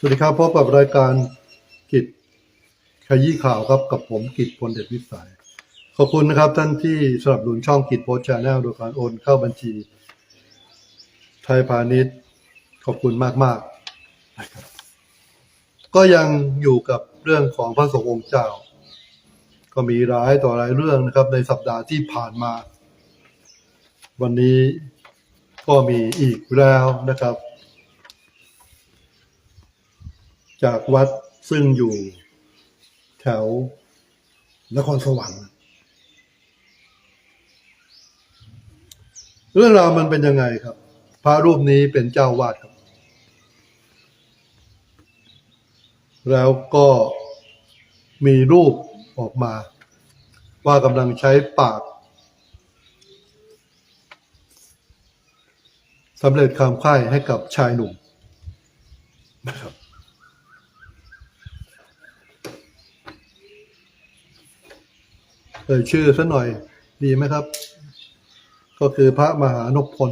สวัสดีครับพบกับรายการกิจขยี้ข่าวครับกับผมกิจพลเดชวิสัย ขอบคุณนะครับท่านที่สนับสนุนช่องกิจโพสชาแนลโดยการโอนเข้าบัญชี ไทยพาณิชย์ ขอบคุณมากๆนะครับก็ยังอยู่กับเรื่องของพระสงฆ์องค์เจ้า ก็มีหลายต่อหลายเรื่องนะครับ ในสัปดาห์ที่ผ่านมา วันนี้ก็มีอีกแล้วนะครับ จากวัดซึ่งอยู่แถวนครสวรรค์เรื่องราวมันเป็นยังไงครับ พระรูปนี้เป็นเจ้าวาดครับ แล้วก็มีรูปออกมา ว่ากำลังใช้ปากสำเร็จความไข้ให้กับชายหนุ่มนะครับ เอ่ยชื่อซะหน่อยดีไหมครับ ก็คือพระมหานพพล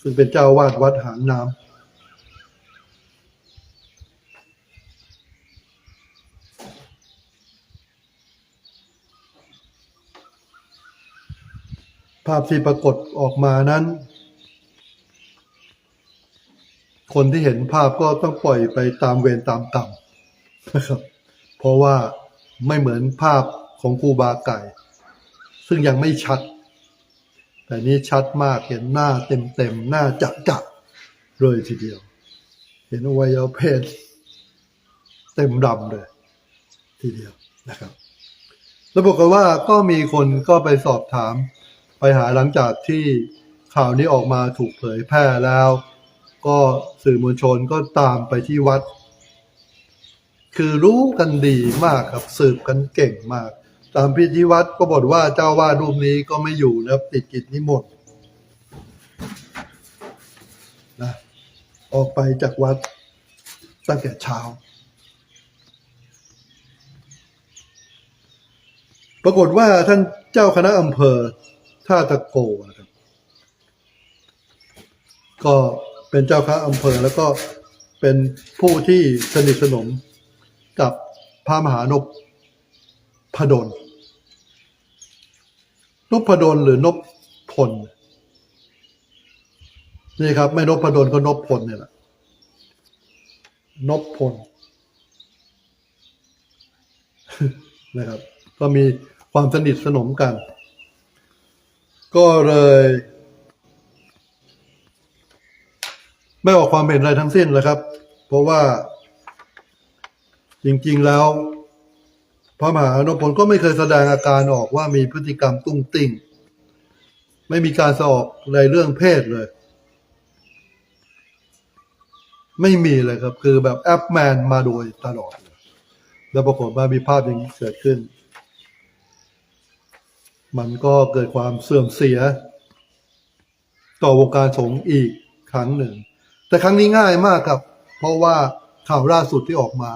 ซึ่งเป็นเจ้าวาดวัดหางน้ำภาพที่ปรากฏออกมานั้น คนที่เห็นภาพก็ต้องปล่อยไปตามเวรตามกรรมนะครับ เพราะว่าไม่เหมือนภาพ ของครูบาไก่ ซึ่งยังไม่ชัด แต่นี้ชัดมากเห็นหน้าเต็มๆหน้าจะจะๆเลยทีเดียว เห็นอวัยวะเพศเต็มดำเลย ทีเดียวนะครับ แล้วบอกฏว่าก็มีคนก็ไปสอบถาม ไปหาหลังจากที่ข่าวนี้ออกมาถูกเผยแพร่แล้ว ก็สื่อมวลชนก็ตามไปที่วัด คือรู้กันดีมากครับสืบกันเก่งมาก ตามพิธีวัดก็บอกว่าเจ้าวาดรูปนี้ก็ไม่อยู่นะครับ ติดกิจนิมนต์นะออกไปจากวัดตั้งแต่เช้า ปรากฏว่าท่านเจ้าคณะอำเภอท่าตะโกนะครับ ก็เป็นเจ้าคณะอำเภอแล้วก็เป็นผู้ที่สนิทสนมกับพระมหานพพดล นพดลหรือนพพลนี่ครับ ไม่นพดลก็นพพลเนี่ยแหละนพพลนะครับ ก็มีความสนิทสนมกัน ก็เลย ไม่ออกความเห็นอะไรทั้งสิ้นเลยครับ เพราะว่าจริง ๆ แล้ว ระมหานพพลก็ไม่เคยแสดงอาการออกว่ามีพฤติกรรมตุ้งติ้งไม่มีการสอบในเรื่องเพศเลย ไม่มีเลยครับ คือแบบแอปแมนมาโดยตลอด แล้วปรากฏว่ามีภาพอย่างนี้เกิดขึ้น มันก็เกิดความเสื่อมเสีย ต่อวงการสงฆ์อีกครั้งหนึ่ง แต่ครั้งนี้ง่ายมากครับ เพราะว่าข่าวล่าสุดที่ออกมา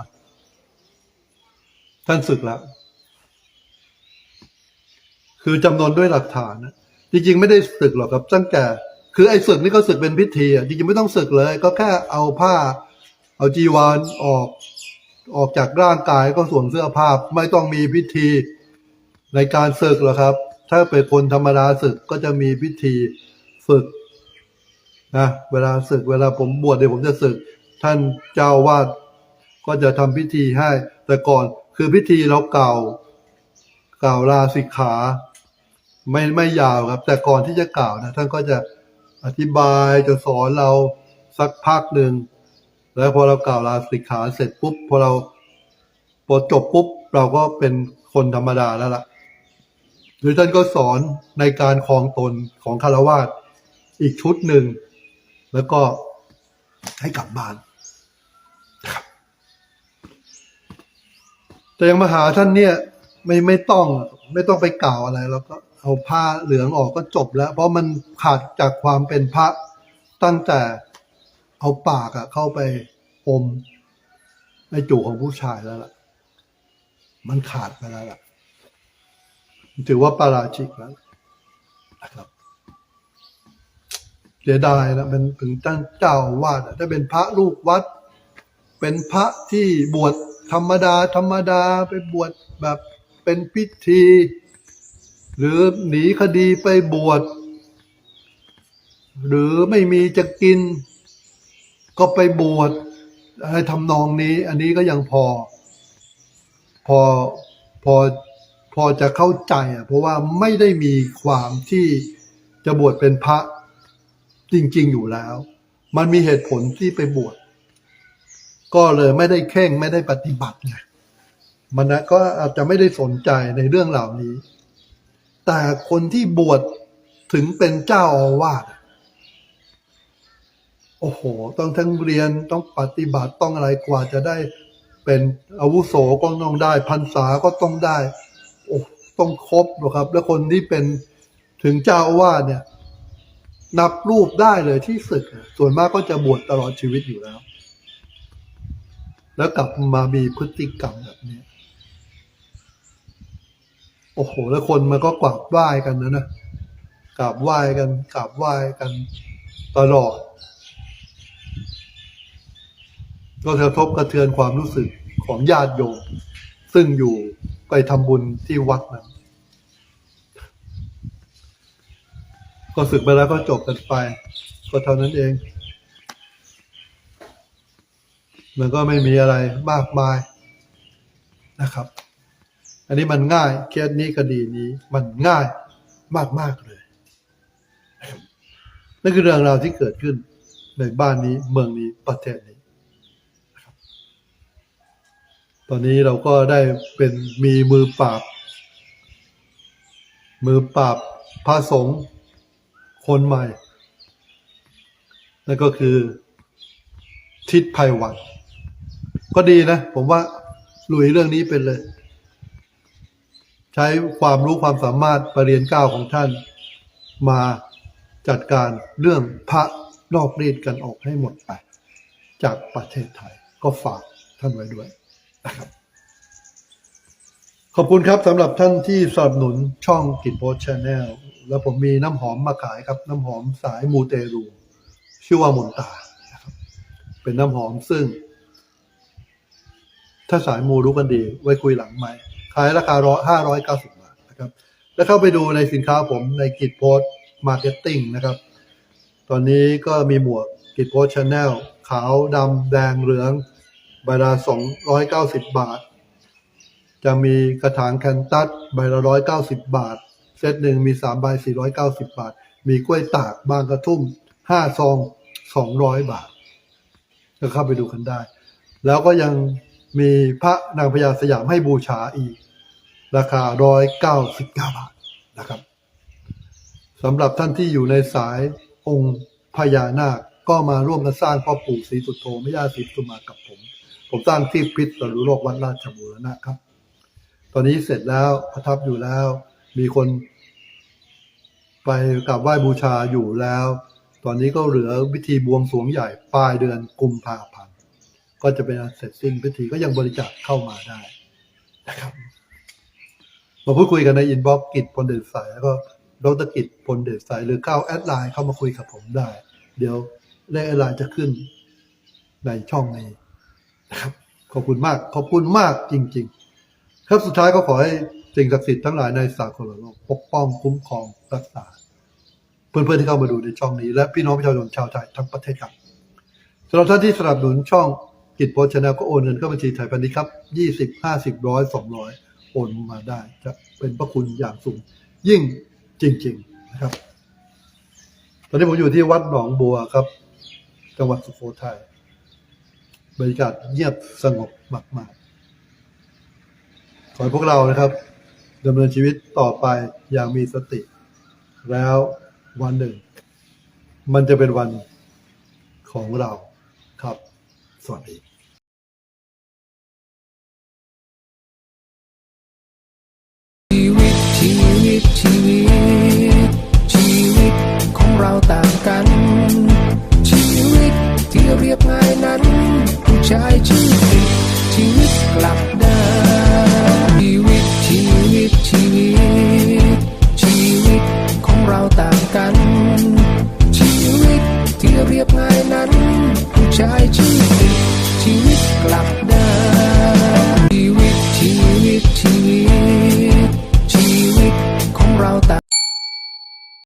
ท่านศึกแล้ว คือจำนวนด้วยหลักฐานนะจริงๆ ไม่ได้ศึกหรอกครับตั้งแต่คือไอ้ศึกนี่ก็ศึกเป็นพิธีอะจริงๆไม่ต้องศึกเลย ก็แค่เอาผ้า เอาจีวรออก ออกจากร่างกายก็สวมเสื้อผ้าไม่ต้องมีพิธีในการศึกหรอกครับ ถ้าเป็นคนธรรมดาศึกก็จะมีพิธีฝึกนะเวลาศึกเวลาผมบวชเดี๋ยวผมจะศึก ท่านเจ้าวาดก็จะทำพิธีให้ แต่ก่อน คือพิธีเราเก่ากล่าวลาสิกขา ไม่ไม่ยาวครับ แต่ก่อนที่จะกล่าวนะท่านก็จะอธิบายจะสอนเราสักพักหนึ่งแล้วพอเรากล่าวลาสิกขาเสร็จปุ๊บพอเราพอจบปุ๊บเราก็เป็นคนธรรมดาแล้วล่ะ หรือท่านก็สอนในการคลองตนของคารวาสอีกชุดหนึ่ง แล้วก็ให้กลับบ้านนะครับ แต่ยังมาหาท่านเนี่ยไม่ไม่ต้องไม่ต้องไปกล่าวอะไรแล้วก็เอาผ้าเหลืองออกก็จบแล้ว เพราะมันขาดจากความเป็นพระตั้งแต่เอาปากอะเข้าไปอมในจูของผู้ชายแล้วล่ะ มันขาดไปแล้วล่ะ ถือว่าปาราชิกแล้วนะครับเสียดายนะเป็นถึงท่านเจ้าอาวาดถ้าเป็นพระลูกวัด เป็นพระที่บวช ธรรมดา ธรรมดาไปบวชแบบเป็นพิธี หรือหนีคดีไปบวช หรือไม่มีจะกิน ก็ไปบวชอะไรทำนองนี้ อันนี้ก็ยังพอ พอพอพอจะเข้าใจอะเพราะว่าไม่ได้มีความที่จะบวชเป็นพระจริง ๆ อยู่แล้ว มันมีเหตุผลที่ไปบวช ก็เลยไม่ได้เข่งไม่ได้ปฏิบัติไงมันนะก็อาจจะไม่ได้สนใจในเรื่องเหล่านี้ แต่คนที่บวชถึงเป็นเจ้าอาวาสโอ้โห ต้องทั้งเรียนต้องปฏิบัติต้องอะไรกว่าจะได้เป็นอาวุโสก็ต้องได้พรรษาก็ต้องได้โอ้ต้องครบหรอกครับ แล้วคนที่เป็นถึงเจ้าอาวาสเนี่ย นับรูปได้เลยที่ศึก ส่วนมากก็จะบวชตลอดชีวิตอยู่แล้ว แล้วกลับมามีพฤติกรรมแบบนี้โอ้โห แล้วคนมันก็กราบไหว้กันนะนะกราบไหว้กันกราบไหว้กันตลอด ก็กระทบกระเทือนความรู้สึกของญาติโยม ซึ่งอยู่ไปทำบุญที่วัดนั้นก็สึกไปแล้วก็จบกันไป ก็เท่านั้นเอง มันก็ไม่มีอะไรมากมายนะครับ อันนี้มันง่ายเคสนี้คดีนี้มันง่ายมากๆเลย นั่นคือเรื่องราวที่เกิดขึ้นในบ้านนี้เมืองนี้ประเทศนี้ตอนนี้เราก็ได้เป็นมีมือปราบ มือปราบพระสงฆ์คนใหม่ นั่นก็คือทิศภัยวัน ก็ดีนะ ผมว่าลุยเรื่องนี้เป็นเลย ใช้ความรู้ความสามารถประเรียนเก้าของท่าน มาจัดการเรื่องพระนอกรีดกันออกให้หมดไป จากประเทศไทยก็ฝากท่านไว้ด้วยนะครับขอบคุณครับสำหรับท่านที่สนับสนุนช่องกิจโพสชาแนลแล้วผมมีน้ำหอมมาขายครับ น้ำหอมสายมูเตรู ชื่อว่ามนตานะครับเป็นน้ำหอมซึ่ง ถ้าสายมูรู้กันดี ไว้คุยหลังไหมค์ขายราคาร้อยห้าร้อยเก้าสิบบาทนะครับ แล้วเข้าไปดูในสินค้าผมในกิจโพสมาร์เก็ตติ้งนะครับ ตอนนี้ก็มีหมวกกิจโพสชาแนลขาวดำแดงเหลืองใบละสองร้อยเก้าสิบบาท จะมีกระถางแคนตัสใบละร้อยเก้าสิบบาท เซตหนึ่งมีสามใบสี่ร้อยเก้าสิบบาท มีกล้วยตากบางกระทุ่มห้าซองสองร้อยบาท ก็เข้าไปดูกันได้ แล้วก็ยัง มีพระนางพญาสยามให้บูชาอีก ราคาร้อยเก้าสิบเก้าบาทนะครับสำหรับท่านที่อยู่ในสายองค์พญานาคก็มาร่วมกันสร้างพ่อปู่ศรีสุโธแม่ย่าศรีสุมากับผม ผมสร้างที่พิษสรุโลกวัดราชบูรณะครับ ตอนนี้เสร็จแล้วประทับอยู่แล้ว มีคน ไปกราบไหว้บูชาอยู่แล้ว ตอนนี้ก็เหลือพิธีบวงสรวงใหญ่ปลายเดือนกุมภาพันธ์ ก็จะเป็นอันเสร็จสิ้นพิธีก็ยังบริจาคเข้ามาได้นะครับมาพูดคุยกันในอินบ็อกซ์กิจพลเดชสายแล้วก็ดรกิจพลเดชสายหรือเข้าแอดไลน์เข้ามาคุยกับผมได้ เดี๋ยวเลขแอดไลน์จะขึ้นในช่องนี้นะครับ ขอบคุณมากขอบคุณมากจริง ๆ ครับสุดท้ายก็ขอให้สิ่งศักดิ์สิทธิ์ทั้งหลายในสากลโลกปกป้องคุ้มครองรักษา เพื่อนๆที่เข้ามาดูในช่องนี้ และพี่น้องประชาชนชาวไทยทั้งประเทศครับสำหรับท่านที่สนับสนุนช่อง กิจโพสชนลก็โอนเงินเข้าบัญชีไทยพาณิชย์ครับยี่สิบห้าสิบร้อยสองร้อยโอนมาได้จะเป็นพระคุณอย่างสูง ยิ่งจริง ๆนะครับ ตอนนี้ผมอยู่ที่วัดหนองบัวครับ จังหวัดสุโขทัยบรรยากาศเงียบสงบมากๆขอให้พวกเรานะครับดำเนินชีวิตต่อไปอย่างมีสติ แล้ววันหนึ่ง มันจะเป็นวันของเราครับ สวัสดี